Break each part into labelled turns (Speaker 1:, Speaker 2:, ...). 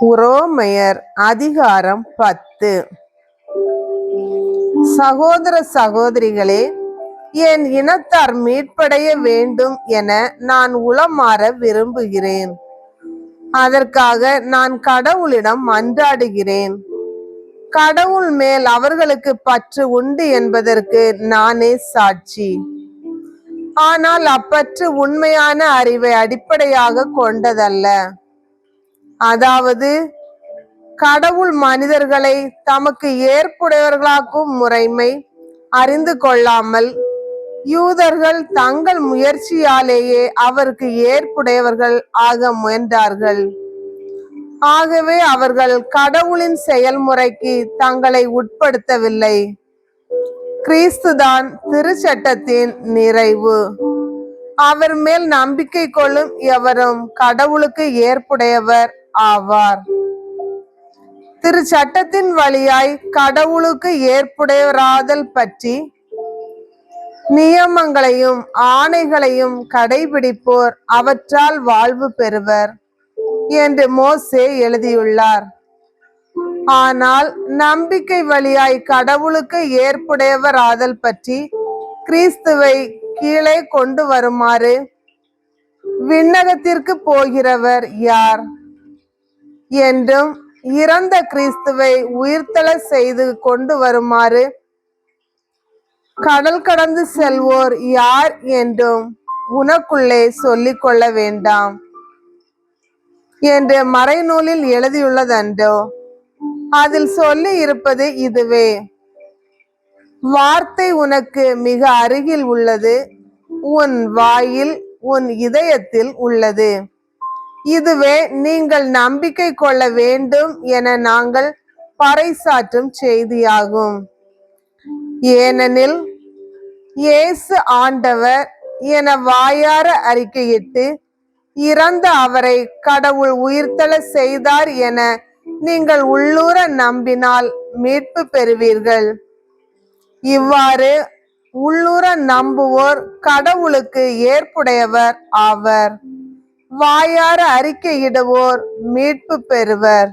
Speaker 1: உரோமையர் அதிகாரம் பத்து. சகோதர சகோதரிகளே என் இனத்தார் மீட்படைய வேண்டும் என நான் உளமாற விரும்புகிறேன். அதற்காக நான் கடவுளிடம் மன்றாடுகிறேன். கடவுள் மேல் அவர்களுக்கு பற்று உண்டு என்பதற்கு நானே சாட்சி. ஆனால் அப்பற்று உண்மையான அறிவை அடிப்படையாக கொண்டதல்ல. அதாவது கடவுள் மனிதர்களை தமக்கு ஏற்புடையவர்களாக்கும் முறைமை அறிந்து கொள்ளாமல் யூதர்கள் தங்கள் முயற்சியாலேயே அவருக்கு ஏற்புடையவர்கள் ஆக முயன்றார்கள். ஆகவே அவர்கள் கடவுளின் செயல்முறைக்கு தங்களை உட்படுத்தவில்லை. கிறிஸ்துதான் திருச்சட்டத்தின் நிறைவு. அவர் மேல் நம்பிக்கை கொள்ளும் எவரும் கடவுளுக்கு ஏற்புடையவர் ஆவார். திரு சட்டத்தின் வழியாய் கடவுளுக்கு ஏற்புடையவராதல் பற்றி நியமங்களையும் ஆணைகளையும் கடைபிடிப்போர் அவற்றால் வாழ்வு பெறுவர் என்று மோசே எழுதியுள்ளார். ஆனால் நம்பிக்கை வழியாய் கடவுளுக்கு ஏற்புடையவர் ஆதல் பற்றி கிறிஸ்துவை கீழே கொண்டு வருமாறு விண்ணகத்திற்கு போகிறவர் யார்? என்றும் இறந்த கிறிஸ்துவை உயிர்த்தல செய்து கொண்டு வருமாறு கடல் கடந்து செல்வோர் யார் என்றும் உனக்குள்ளே சொல்லிக் கொள்ள வேண்டாம் என்று மறைநூலில் எழுதியுள்ளதன்றோ அதில் சொல்லி இருப்பது இதுவே. வார்த்தை உனக்கு மிக அருகில் உள்ளது உன் வாயில் உன் இதயத்தில் உள்ளது. இதுவே நீங்கள் நம்பிக்கை கொள்ள வேண்டும் என நாங்கள் பறைசாற்றும் செய்தியாகும். ஏனெனில் இயேசு ஆண்டவர் என வாயார அறிக்கையிட்டு இறந்த அவரை கடவுள் உயிர்த்தல செய்தார் என நீங்கள் உள்ளூர நம்பினால் மீட்பு பெறுவீர்கள். இவ்வாறு உள்ளூர நம்புவோர் கடவுளுக்கு ஏற்புடையவர் ஆவர். வாயார அறிக்கையிடுவோர் மீட்பு பெறுவர்.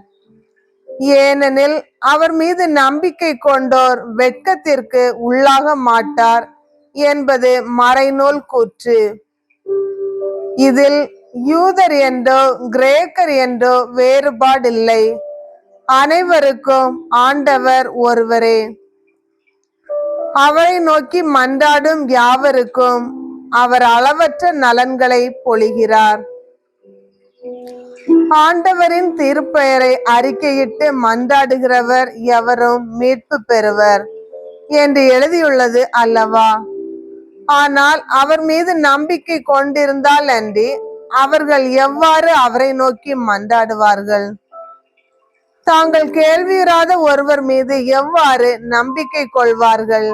Speaker 1: ஏனெனில் அவர் மீது நம்பிக்கை கொண்டோர் வெட்கத்திற்கு உள்ளாக மாட்டார் என்பது மறைநூல் கூற்று. இதில் யூதர் என்றோ கிரேக்கர் என்றோ வேறுபாடில்லை. அனைவருக்கும் ஆண்டவர் ஒருவரே. அவரை நோக்கி மன்றாடும் யாவருக்கும் அவர் அளவற்ற நலன்களை பொழிகிறார். ஆண்டவரின் திருப்பெயரை அறிக்கையிட்டு மன்றாடுகிறவர் எவரும் மீட்பு பெறுவர் என்று எழுதியுள்ளது அல்லவா? ஆனால் அவர் மீது நம்பிக்கை கொண்டிருந்தால் அன்றி அவர்கள் எவ்வாறு அவரை நோக்கி மன்றாடுவார்கள்? தாங்கள் கேள்வியுறாத ஒருவர் மீது எவ்வாறு நம்பிக்கை கொள்வார்கள்?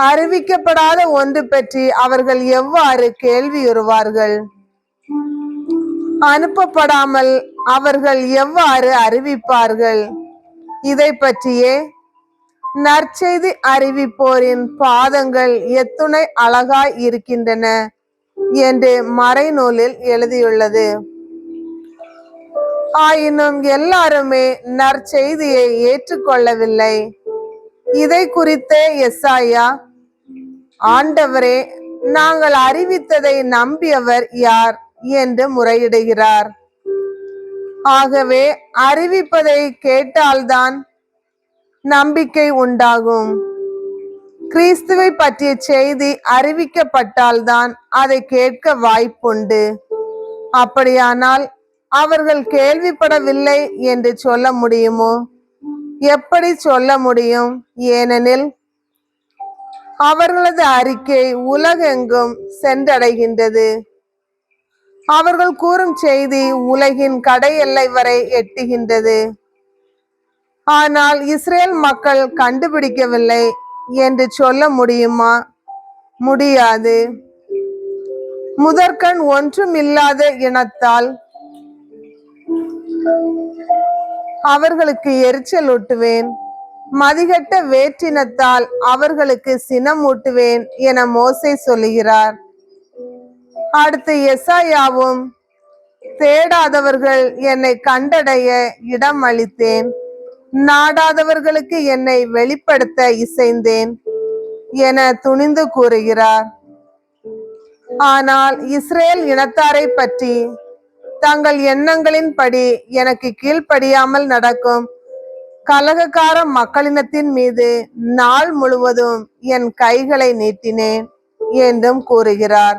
Speaker 1: அறிவிக்கப்படாத ஒன்று பற்றி அவர்கள் எவ்வாறு கேள்வியுறுவார்கள் அனுப்பப்படாமல் அவர்கள் எவ்வாறு அறிவிப்பார்கள்? இதை பற்றியே நற்செய்தி அறிவிப்போரின் பாதங்கள் எத்துணை அழகாய் இருக்கின்றன என்று மறைநூலில் எழுதியுள்ளது. ஆயினும் எல்லாருமே நற்செய்தியை ஏற்றுக்கொள்ளவில்லை. இதை குறித்தே எஸ்ஐயா ஆண்டவரே நாங்கள் அறிவித்ததை நம்பியவர் யார்? என்று முறையிடுகிறார். ஆகவே அறிவிப்பதை கேட்டால்தான் நம்பிக்கை உண்டாகும். கிறிஸ்துவை பற்றிய செய்தி அறிவிக்கப்பட்டால்தான் அதை கேட்க வாய்ப்புண்டு. அப்படியானால் அவர்கள் கேள்விப்படவில்லை என்று சொல்ல முடியுமோ? எப்படி சொல்ல முடியும்? ஏனெனில் அவர்களது அறிக்கை உலகெங்கும் சென்றடைகின்றது. அவர்கள் கூறும் செய்தி உலகின் கடை எல்லை வரை எட்டுகின்றது. ஆனால் இஸ்ரேல் மக்கள் கண்டுபிடிக்கவில்லை என்று சொல்ல முடியுமா? முடியாது. முதற்கண் ஒன்றும் இல்லாத இனத்தால் அவர்களுக்கு எரிச்சல் ஊட்டுவேன். மதிகட்ட வேற்றினத்தால் அவர்களுக்கு சினம் ஊட்டுவேன் என மோசை சொல்லுகிறார். அடுத்து எசாயாவும் தேடாதவர்கள் என்னை கண்டடைய இடம் அளித்தேன் நாடாதவர்களுக்கு என்னை வெளிப்படுத்த இசைந்தேன் என துணிந்து கூறுகிறார். ஆனால் இஸ்ரேல் இனத்தாரை பற்றி தங்கள் எண்ணங்களின்படி எனக்கு கீழ்ப்படியாமல் நடக்கும் கலகக்கார மக்களினத்தின் மீது நாள் முழுவதும் என் கைகளை நீட்டினேன் என்றும் கூறுகிறார்.